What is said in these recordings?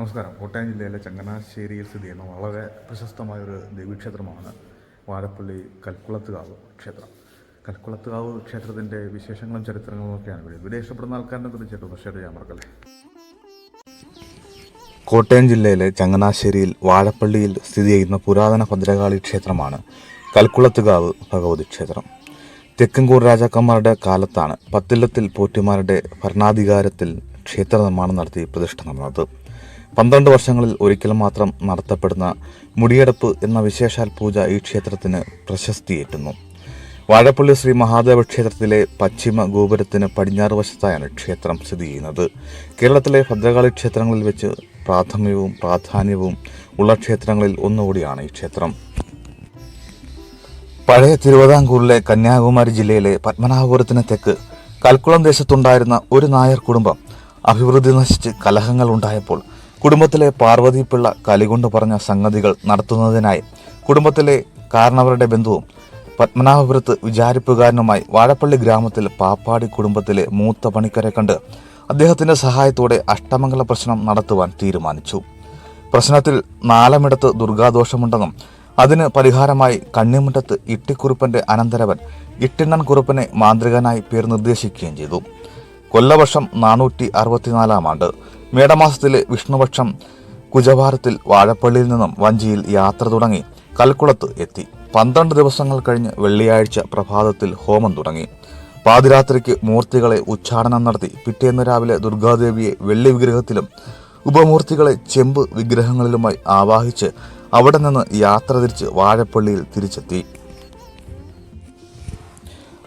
നമസ്കാരം. കോട്ടയം ജില്ലയിലെ ചങ്ങനാശ്ശേരിയിൽ സ്ഥിതി ചെയ്യുന്ന വളരെ പ്രശസ്തമായൊരു ദേവീക്ഷേത്രമാണ് വാഴപ്പള്ളി കൽക്കുളത്തുകാവ് ക്ഷേത്രം. കൽക്കുളത്തുകാവ് ക്ഷേത്രത്തിന്റെ വിശേഷങ്ങളും ചരിത്രങ്ങളും ഒക്കെയാണ് ഇവിടെ. ഇവിടെ ഇഷ്ടപ്പെടുന്ന ആൾക്കാരുടെ തീർച്ചയായിട്ടും ഷെയർ ചെയ്യാൻ മറക്കല്ലേ. കോട്ടയം ജില്ലയിലെ ചങ്ങനാശ്ശേരിയിൽ വാഴപ്പള്ളിയിൽ സ്ഥിതി ചെയ്യുന്ന പുരാതന ഭദ്രകാളി ക്ഷേത്രമാണ് കൽക്കുളത്തുകാവ് ഭഗവതി ക്ഷേത്രം. തെക്കൻകൂർ രാജാക്കന്മാരുടെ കാലത്താണ് പത്തില്ലത്തിൽ പോറ്റിമാരുടെ ഭരണാധികാരത്തിൽ ക്ഷേത്ര നിർമ്മാണം നടത്തി പ്രതിഷ്ഠ നടന്നത്. പന്ത്രണ്ട് വർഷങ്ങളിൽ ഒരിക്കൽ മാത്രം നടത്തപ്പെടുന്ന മുടിയെടുപ്പ് എന്ന വിശേഷാൽ പൂജ ഈ ക്ഷേത്രത്തിന് പ്രശസ്തിയേറ്റുന്നു. വാഴപ്പള്ളി ശ്രീ മഹാദേവ ക്ഷേത്രത്തിലെ പശ്ചിമ ഗോപുരത്തിന് പടിഞ്ഞാറ് വശത്തായാണ് ക്ഷേത്രം സ്ഥിതി ചെയ്യുന്നത്. കേരളത്തിലെ ഭദ്രകാളി ക്ഷേത്രങ്ങളിൽ വെച്ച് പ്രാഥമ്യവും പ്രാധാന്യവും ഉള്ള ക്ഷേത്രങ്ങളിൽ ഒന്നുകൂടിയാണ് ഈ ക്ഷേത്രം. പഴയ തിരുവിതാംകൂറിലെ കന്യാകുമാരി ജില്ലയിലെ പത്മനാഭപുരത്തിന് തെക്ക് കൽക്കുളം ദേശത്തുണ്ടായിരുന്ന ഒരു നായർ കുടുംബം അഭിവൃദ്ധി നശിച്ച് കലഹങ്ങൾ ഉണ്ടായപ്പോൾ കുടുംബത്തിലെ പാർവതിപ്പിള്ള കലികൊണ്ട് പറഞ്ഞ സംഗതികൾ നടത്തുന്നതിനായി കുടുംബത്തിലെ കാരണവരുടെ ബന്ധുവും പത്മനാഭപുരത്ത് വിചാരിപ്പുകാരനുമായി വാഴപ്പള്ളി ഗ്രാമത്തിൽ പാപ്പാടി കുടുംബത്തിലെ മൂത്ത പണിക്കരെ കണ്ട് അദ്ദേഹത്തിന്റെ സഹായത്തോടെ അഷ്ടമംഗല പ്രശ്നം നടത്തുവാൻ തീരുമാനിച്ചു. പ്രശ്നത്തിൽ നാലമിടത്ത് ദുർഗാദോഷമുണ്ടെന്നും അതിന് പരിഹാരമായി കണ്ണിമുട്ടത്ത് ഇട്ടിക്കുറുപ്പന്റെ അനന്തരവൻ ഇട്ടിണ്ണൻ കുറുപ്പനെ മാന്ത്രികനായി പേർ നിർദ്ദേശിക്കുകയും ചെയ്തു. കൊല്ലവർഷം നാനൂറ്റി അറുപത്തിനാലാം ആണ്ട് മേടമാസത്തിലെ വിഷ്ണുപക്ഷം കുജഭാരത്തിൽ വാഴപ്പള്ളിയിൽ നിന്നും വഞ്ചിയിൽ യാത്ര തുടങ്ങി കൽക്കുളത്ത് എത്തി. പന്ത്രണ്ട് ദിവസങ്ങൾ കഴിഞ്ഞ് വെള്ളിയാഴ്ച പ്രഭാതത്തിൽ ഹോമം തുടങ്ങി. പാതിരാത്രിക്ക് മൂർത്തികളെ ഉച്ചാടനം നടത്തി. പിറ്റേന്ന് രാവിലെ ദുർഗാദേവിയെ വെള്ളി വിഗ്രഹത്തിലും ഉപമൂർത്തികളെ ചെമ്പ് വിഗ്രഹങ്ങളിലുമായി ആവാഹിച്ച് അവിടെ നിന്ന് യാത്ര തിരിച്ച് വാഴപ്പള്ളിയിൽ തിരിച്ചെത്തി.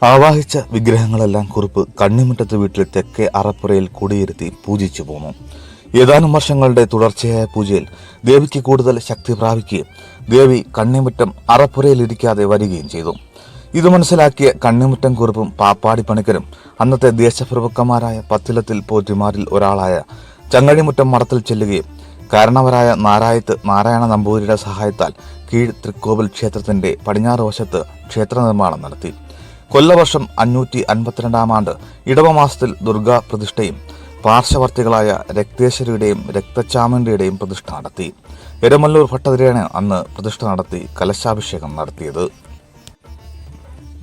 ആവാഹിച്ച വിഗ്രഹങ്ങളെല്ലാം കുറിപ്പ് കണ്ണിമുറ്റത്ത് വീട്ടിൽ തെക്കേ അറപ്പുറയിൽ കുടിയിരുത്തി പൂജിച്ചു പോന്നു. ഏതാനും വർഷങ്ങളുടെ തുടർച്ചയായ പൂജയിൽ ദേവിക്ക് കൂടുതൽ ശക്തി പ്രാപിക്കുകയും ദേവി കണ്ണിമുറ്റം അറപ്പുരയിൽ ഇരിക്കാതെ വരികയും ചെയ്തു. ഇത് മനസ്സിലാക്കിയ കണ്ണിമുറ്റം കുറിപ്പും പാപ്പാടി പണിക്കരും അന്നത്തെ ദേശപ്രഭുക്കന്മാരായ പത്തിലത്തിൽ പോറ്റിമാരിൽ ഒരാളായ ചങ്ങഴിമുറ്റം മഠത്തിൽ ചെല്ലുകയും കാരണവരായ നാരായത്ത് നാരായണ നമ്പൂരിയുടെ സഹായത്താൽ കീഴ് തൃക്കോവിൽ ക്ഷേത്രത്തിന്റെ പടിഞ്ഞാറ് വശത്ത് ക്ഷേത്ര നിർമ്മാണം നടത്തി. കൊല്ലവർഷം അഞ്ഞൂറ്റി അൻപത്തിരണ്ടാം ആണ്ട് ഇടവമാസത്തിൽ ദുർഗാ പ്രതിഷ്ഠയും പാർശ്വവർത്തികളായ രക്തേശ്വരിയുടെയും രക്തചാമന്റെയും പ്രതിഷ്ഠ നടത്തി. എരമല്ലൂർ ഭട്ടതിരിയാണ് അന്ന് പ്രതിഷ്ഠ നടത്തി കലശാഭിഷേകം നടത്തിയത്.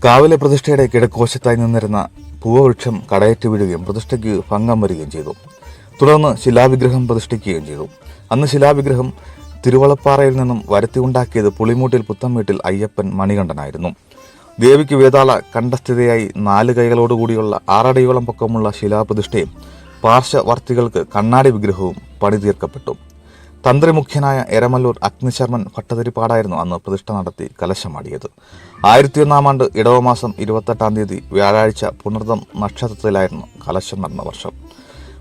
കാവിലെ പ്രതിഷ്ഠയുടെ കിഴക്കുവശത്തായി നിന്നിരുന്ന പൂവവൃക്ഷം കടയേറ്റ് വീഴുകയും പ്രതിഷ്ഠയ്ക്ക് ഭംഗം വരികയും ചെയ്തു. തുടർന്ന് ശിലാവിഗ്രഹം പ്രതിഷ്ഠിക്കുകയും ചെയ്തു. അന്ന് ശിലാവിഗ്രഹം തിരുവളപ്പാറയിൽ നിന്നും വരുത്തി ഉണ്ടാക്കിയത് പുളിമൂട്ടിൽ പുത്തംവീട്ടിൽ അയ്യപ്പൻ മണികണ്ഠനായിരുന്നു. ദേവിക്ക് വേതാള കണ്ഠസ്ഥിതയായി നാല് കൈകളോടുകൂടിയുള്ള ആറടിയോളം പൊക്കമുള്ള ശിലാപ്രതിഷ്ഠയും പാർശ്വവർത്തികൾക്ക് കണ്ണാടി വിഗ്രഹവും പണിതീർക്കപ്പെട്ടു. തന്ത്രിമുഖ്യനായ എരമല്ലൂർ അഗ്നിശർമ്മൻ ഭട്ടതിരിപ്പാടായിരുന്നു അന്ന് പ്രതിഷ്ഠ നടത്തി കലശമാടിയത്. ആയിരത്തിയൊന്നാം ആണ്ട് ഇടവമാസം ഇരുപത്തെട്ടാം തീയതി വ്യാഴാഴ്ച പുണർദം നക്ഷത്രത്തിലായിരുന്നു കലശം നടന്ന വർഷം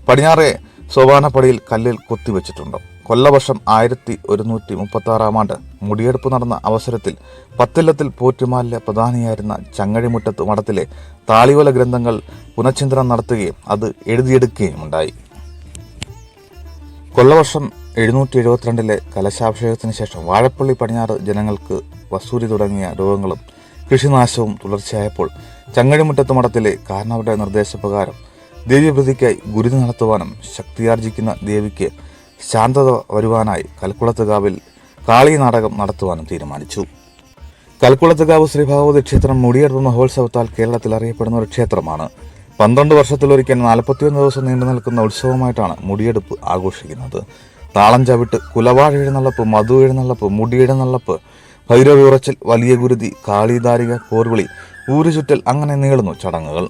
പടിഞ്ഞാറെ സോപാനപ്പടിയിൽ കല്ലിൽ കൊത്തിവെച്ചിട്ടുണ്ട്. കൊല്ലവർഷം ആയിരത്തി ഒരുന്നൂറ്റി മുപ്പത്തി ആറാം ആണ്ട് മുടിയെടുപ്പ് നടന്ന അവസരത്തിൽ പത്തില്ലത്തിൽ പോറ്റുമാലിലെ പ്രധാനിയായിരുന്ന ചങ്ങഴിമുറ്റത്ത് മഠത്തിലെ താളിയോല ഗ്രന്ഥങ്ങൾ പുനഃചിന്തനം നടത്തുകയും അത് എഴുതിയെടുക്കുകയും ഉണ്ടായി കൊല്ലവർഷം എഴുന്നൂറ്റി എഴുപത്തിരണ്ടിലെ കലശാഭിഷേകത്തിന് ശേഷം വാഴപ്പള്ളി പടിഞ്ഞാറ് ജനങ്ങൾക്ക് വസൂരി തുടങ്ങിയ രോഗങ്ങളും കൃഷിനാശവും തുടർച്ചയായപ്പോൾ ചങ്ങഴിമുറ്റത്ത് മഠത്തിലെ കാരണവരുടെ നിർദ്ദേശപ്രകാരം ദേവീപ്രതിക്കായി ഗുരുതി നടത്തുവാനും ശക്തിയാർജിക്കുന്ന ദേവിക്ക് ശാന്തത വരുവാനായി കൽക്കുളത്തുകാവിൽ കാളി നാടകം നടത്തുവാനും തീരുമാനിച്ചു. കൽക്കുളത്തുകാവ് ശ്രീ ഭഗവതി ക്ഷേത്രം മുടിയെടുപ്പ് മഹോത്സവത്താൽ കേരളത്തിൽ അറിയപ്പെടുന്ന ഒരു ക്ഷേത്രമാണ്. പന്ത്രണ്ട് വർഷത്തിലൊരിക്കൽ നാൽപ്പത്തിയൊന്ന് ദിവസം നീണ്ടു നിൽക്കുന്ന ഉത്സവമായിട്ടാണ് മുടിയെടുപ്പ് ആഘോഷിക്കുന്നത്. താളം ചവിട്ട് കുലവാഴ എഴുന്നള്ളപ്പ് മധു എഴുന്നള്ളപ്പ് മുടിയെഴുന്നള്ളപ്പ് ഭൈരവി ഉറച്ചൽ വലിയ ഗുരുതി കാളിദാരിക കോർവിളി ഊരുചുറ്റൽ അങ്ങനെ നീളുന്നു ചടങ്ങുകൾ.